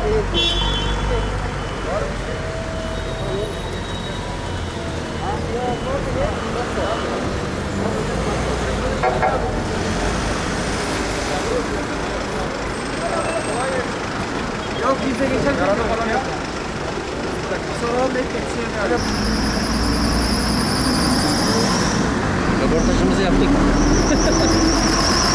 Yok bize geçen Yarada falan yok. Sonra bekletsin yani. Röportajımızı yaptık.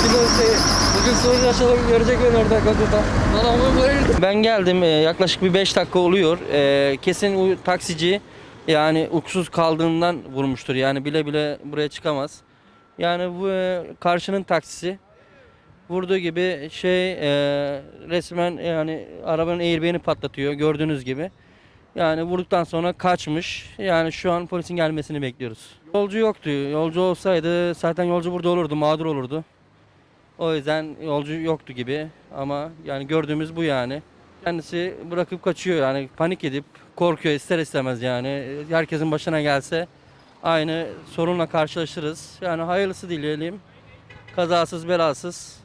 Sigortayı soru açalım görecek beni orada gazoda. Lan ama böyle Ben geldim e, yaklaşık bir 5 dakika oluyor. E, Kesin taksici yani uksuz kaldığından vurmuştur. Yani bile bile buraya çıkamaz. Yani bu e, karşının taksisi vurduğu gibi şey resmen yani arabanın airbag'ini patlatıyor gördüğünüz gibi. Yani vurduktan sonra kaçmış. Yani şu an polisin gelmesini bekliyoruz. Yolcu yoktu. Yolcu olsaydı zaten yolcu burada olurdu, mağdur olurdu. O yüzden yolcu yoktu gibi ama yani gördüğümüz bu yani. Kendisi bırakıp kaçıyor yani panik edip korkuyor ister istemez yani. Herkesin başına gelse aynı sorunla karşılaşırız. Yani hayırlısı dileyelim. Kazasız belasız